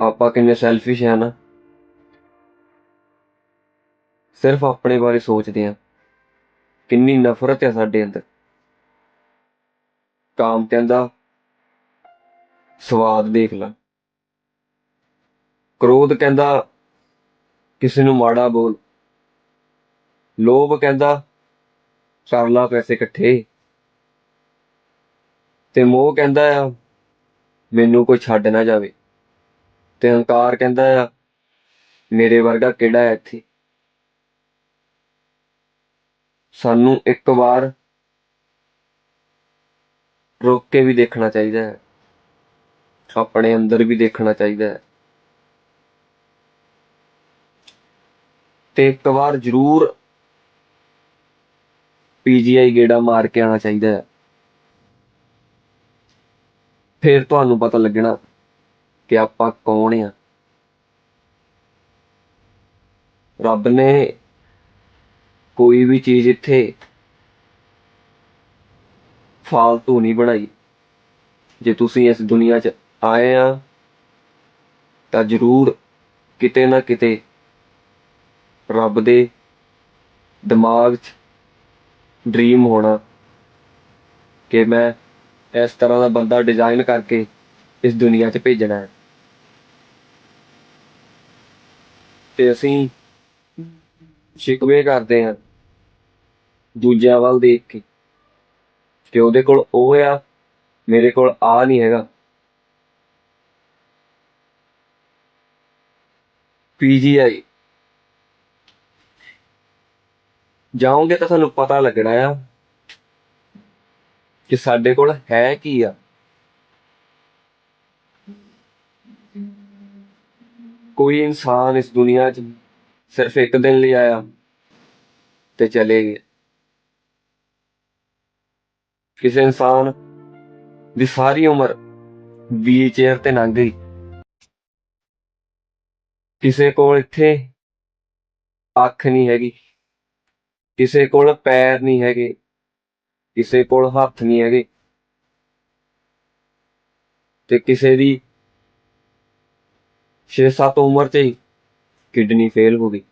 ਆਪਾਂ ਕਿੰਨੇ ਸੈਲਫਿਸ਼ ਆ ਨਾ। ਸਿਰਫ ਆਪਣੇ ਬਾਰੇ ਸੋਚਦੇ ਆ। ਕਿੰਨੀ ਨਫ਼ਰਤ ਹੈ ਸਾਡੇ ਅੰਦਰ। ਕਾਮ ਕਹਿੰਦਾ ਸਵਾਦ ਦੇਖ ਲੈ। ਕ੍ਰੋਧ ਕਹਿੰਦਾ, ਕਿਸੇ ਨੂੰ ਮਾੜਾ ਬੋਲ। ਲੋਭ ਕਹਿੰਦਾ, ਕਰ ਲਾ ਪੈਸੇ ਇਕੱਠੇ। ਤੇ ਮੋਹ ਕਹਿੰਦਾ ਆ, ਮੈਨੂੰ ਕੋਈ ਛੱਡ ਨਾ ਜਾਵੇ। ਤੇ ਹੰਕਾਰ ਕਹਿੰਦਾ ਆ, ਮੇਰੇ ਵਰਗਾ ਕਿਹੜਾ ਹੈ ਇੱਥੇ? ਸਾਨੂੰ ਇੱਕ ਵਾਰ ਰੋਕ ਕੇ ਵੀ ਦੇਖਣਾ ਚਾਹੀਦਾ ਹੈ। ਆਪਣੇ ਅੰਦਰ ਵੀ ਦੇਖਣਾ ਚਾਹੀਦਾ ਹੈ। ਤੇ ਇੱਕ ਵਾਰ ਜ਼ਰੂਰ ਪੀਜੀਆਈ ਗੇੜਾ ਮਾਰ ਕੇ ਆਉਣਾ ਚਾਹੀਦਾ ਹੈ। ਫਿਰ ਤੁਹਾਨੂੰ ਪਤਾ ਲੱਗਣਾ ਕਿ ਆਪਾਂ ਕੌਣ ਆ? ਰੱਬ ਨੇ ਕੋਈ ਵੀ ਚੀਜ਼ ਇੱਥੇ ਫਾਲਤੂ ਨਹੀਂ ਬਣਾਈ। ਜੇ ਤੁਸੀਂ ਇਸ ਦੁਨੀਆ 'ਚ ਆਏ ਆ, ਤਾਂ ਜ਼ਰੂਰ ਕਿਤੇ ਨਾ ਕਿਤੇ ਰੱਬ ਦੇ ਦਿਮਾਗ 'ਚ ਡ੍ਰੀਮ ਹੋਣਾ ਕਿ ਮੈਂ ਇਸ ਤਰ੍ਹਾਂ ਦਾ ਬੰਦਾ ਡਿਜ਼ਾਈਨ ਕਰਕੇ ਇਸ ਦੁਨੀਆ 'ਚ ਭੇਜਣਾ ਹੈ। ਤੇ ਅਸੀਂ ਸ਼ਿਕਵੇ ਕਰਦੇ ਹਾਂ ਦੂਜਿਆਂ ਵੱਲ ਦੇਖ ਕੇ। ਕਿ ਉਹਦੇ ਕੋਲ ਉਹ ਆ, ਮੇਰੇ ਕੋਲ ਆ ਨਹੀਂ ਹੈਗਾ। ਪੀਜੀਆਈ ਜਾਓਗੇ ਤਾਂ ਤੁਹਾਨੂੰ ਪਤਾ ਲੱਗਣਾ ਆ ਕਿ ਸਾਡੇ ਕੋਲ ਹੈ ਕੀ ਆ। ਕੋਈ ਇਨਸਾਨ ਇਸ ਦੁਨੀਆ 'ਚ ਸਿਰਫ ਇੱਕ ਦਿਨ ਲਈ ਆਇਆ ਤੇ ਚਲੇ ਗਿਆ। ਕਿਸੇ ਇਨਸਾਨ ਦੀ ਸਾਰੀ ਉਮਰ ਵੀਲ ਚੇਅਰ ਤੇ ਲੰਘ ਗਈ। ਕਿਸੇ ਕੋਲ ਇੱਥੇ ਅੱਖ ਨਹੀਂ ਹੈਗੀ, ਕਿਸੇ ਕੋਲ ਪੈਰ ਨਹੀਂ ਹੈਗੇ, ਕਿਸੇ ਕੋਲ ਹੱਥ ਨਹੀਂ ਹੈਗੇ ਤੇ ਕਿਸੇ ਦੀ 6-7 ਉਮਰ 'ਚ ਹੀ ਕਿਡਨੀ ਫੇਲ ਹੋ ਗਈ।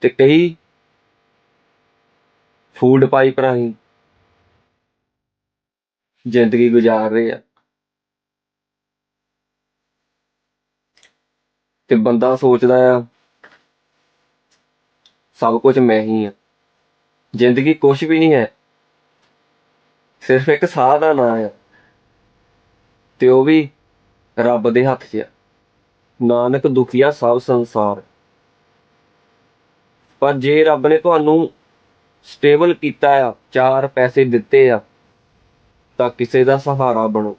ਤੇ ਕਈ ਫੂਡ ਪਾਈਪ ਰਾਹੀਂ ਜ਼ਿੰਦਗੀ ਗੁਜ਼ਾਰ ਰਹੇ ਆ। ਤੇ ਬੰਦਾ ਸੋਚਦਾ ਆ, ਸਭ ਕੁਝ ਮੈਂ ਹੀ ਆ। ਜ਼ਿੰਦਗੀ ਕੁਝ ਵੀ ਨਹੀਂ ਹੈ, ਸਿਰਫ ਇੱਕ ਸਾਹ ਦਾ ਨਾਂ ਆ। ਤੇ ਉਹ ਵੀ ਰੱਬ ਦੇ ਹੱਥ 'ਚ ਆ। ਨਾਨਕ ਦੁਖੀਆ ਸਭ ਸੰਸਾਰ। ਪਰ ਜੇ ਰੱਬ ਨੇ ਤੁਹਾਨੂੰ ਸਟੇਬਲ ਕੀਤਾ ਆ, ਚਾਰ ਪੈਸੇ ਦਿੱਤੇ ਆ, ਤਾਂ ਕਿਸੇ ਦਾ ਸਹਾਰਾ ਬਣੋ।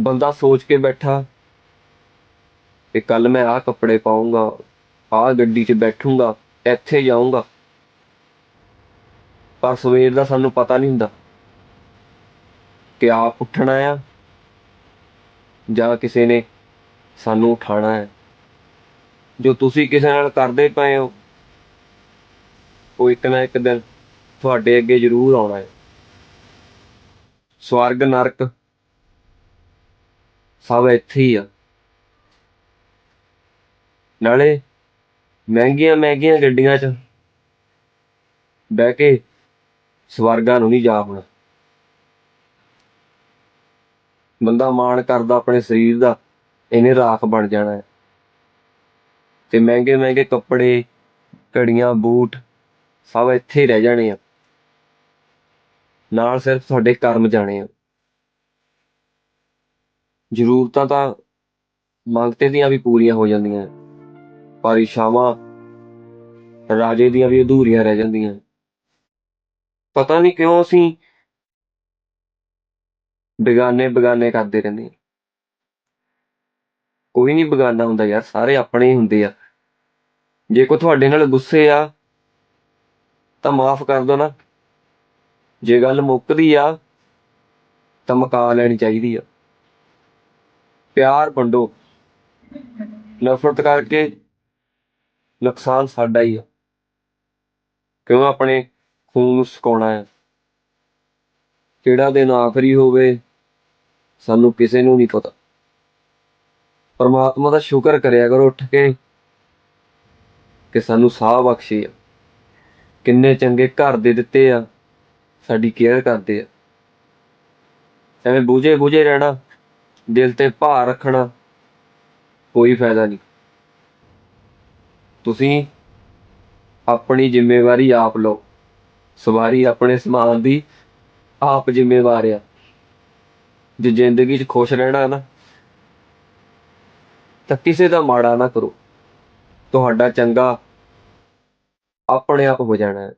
ਬੰਦਾ ਸੋਚ ਕੇ ਬੈਠਾ ਕਿ ਕੱਲ ਮੈਂ ਆਹ ਕੱਪੜੇ ਪਾਉਂਗਾ ਆਹ ਗੱਡੀ 'ਚ ਬੈਠੂੰਗਾ, ਇੱਥੇ ਜਾਊਂਗਾ। ਪਰ ਸਵੇਰ ਦਾ ਸਾਨੂੰ ਪਤਾ ਨਹੀਂ ਹੁੰਦਾ। ਕਿ ਆਪ ਉੱਠਣਾ ਆ? ਜਾਂ ਕਿਸੇ ਨੇ ਸਾਨੂੰ ਉਠਾਣਾ ਹੈ? ਜੋ ਤੁਸੀਂ ਕਿਸੇ ਨਾਲ ਕਰਦੇ ਪਏ ਹੋ, ਉਹ ਇੱਕ ਨਾ ਇੱਕ ਦਿਨ ਤੁਹਾਡੇ ਅੱਗੇ ਜ਼ਰੂਰ ਆਉਣਾ ਹੈ। ਸਵਰਗ ਨਰਕ ਸਭ ਇੱਥੇ ਹੀ ਆ। ਨਾਲੇ ਮਹਿੰਗੀਆਂ ਮਹਿੰਗੀਆਂ ਗੱਡੀਆਂ 'ਚ ਬਹਿ ਕੇ ਸਵਰਗਾਂ ਨੂੰ ਨਹੀਂ ਜਾ ਹੋਣਾ। ਬੰਦਾ ਮਾਣ ਕਰਦਾ ਆਪਣੇ ਸਰੀਰ ਦਾ, ਇਹਨੇ ਰਾਖ ਬਣ ਜਾਣਾ ਹੈ। ਤੇ ਮਹਿੰਗੇ ਮਹਿੰਗੇ ਕੱਪੜੇ, ਘੜੀਆਂ, ਬੂਟ ਸਭ ਇੱਥੇ ਹੀ ਰਹਿ ਜਾਣੇ ਆ। ਨਾਲ ਸਿਰਫ ਤੁਹਾਡੇ ਕਰਮ ਜਾਣੇ ਆ। ਜ਼ਰੂਰਤਾਂ ਤਾਂ ਮੰਗਤੇ ਦੀਆਂ ਵੀ ਪੂਰੀਆਂ ਹੋ ਜਾਂਦੀਆਂ ਪਰ ਇਸ਼ਾਵਾਂ ਰਾਜੇ ਦੀਆਂ ਵੀ ਅਧੂਰੀਆਂ ਰਹਿ ਜਾਂਦੀਆਂ ਪਤਾ ਨਹੀਂ ਕਿਉਂ ਅਸੀਂ ਬੇਗਾਨੇ ਬੇਗਾਨੇ ਕਰਦੇ ਰਹਿੰਦੇ ਹਾਂ ਕੋਈ ਨਹੀਂ ਬੇਗਾਨਾ ਹੁੰਦਾ ਯਾਰ, ਸਾਰੇ ਆਪਣੇ ਹੀ ਹੁੰਦੇ ਆ। ਜੇ ਕੋਈ ਤੁਹਾਡੇ ਨਾਲ ਗੁੱਸੇ ਆ, ਤਾਂ ਮਾਫ ਕਰ ਦੋ ਨਾ। ਜੇ ਗੱਲ ਮੁੱਕਦੀ ਆ, ਤਾਂ ਮੁਕਾ ਲੈਣੀ ਚਾਹੀਦੀ ਆ। ਪਿਆਰ ਵੰਡੋ। ਨਫ਼ਰਤ ਕਰਕੇ ਨੁਕਸਾਨ ਸਾਡਾ ਹੀ ਆ। ਕਿਉਂ ਆਪਣੇ ਖੂਨ ਨੂੰ ਸੁਕਾਉਣਾ ਹੈ ਕਿਹੜਾ ਦਿਨ ਆਖਰੀ ਹੋਵੇ ਸਾਨੂੰ ਕਿਸੇ ਨੂੰ ਨਹੀਂ ਪਤਾ। ਪਰਮਾਤਮਾ ਦਾ ਸ਼ੁਕਰ ਕਰਿਆ ਕਰੋ ਉੱਠ ਕੇ ਕਿ ਸਾਨੂੰ ਸਾਹ ਬਖਸ਼ੀ ਆ। ਕਿੰਨੇ ਚੰਗੇ ਘਰ ਦੇ ਦਿੱਤੇ ਆ, ਸਾਡੀ ਕੇਅਰ ਕਰਦੇ ਆ। ਐਵੇਂ ਬੂਝੇ ਬੂਝੇ ਰਹਿਣਾ, ਦਿਲ ਤੇ ਭਾਰ ਰੱਖਣਾ ਕੋਈ ਫਾਇਦਾ ਨਹੀਂ। ਤੁਸੀਂ ਆਪਣੀ ਜ਼ਿੰਮੇਵਾਰੀ ਆਪ ਲਓ। ਸਵਾਰੀ ਆਪਣੇ ਸਮਾਨ ਦੀ ਆਪ ਜ਼ਿੰਮੇਵਾਰ ਆ। ਜੇ ਜ਼ਿੰਦਗੀ 'ਚ ਖੁਸ਼ ਰਹਿਣਾ ਨਾ, ਤਾਂ ਕਿਸੇ ਦਾ ਮਾੜਾ ਨਾ ਕਰੋ। ਤੁਹਾਡਾ ਚੰਗਾ ਆਪਣੇ ਆਪ ਹੋ ਜਾਣਾ। ਹੈ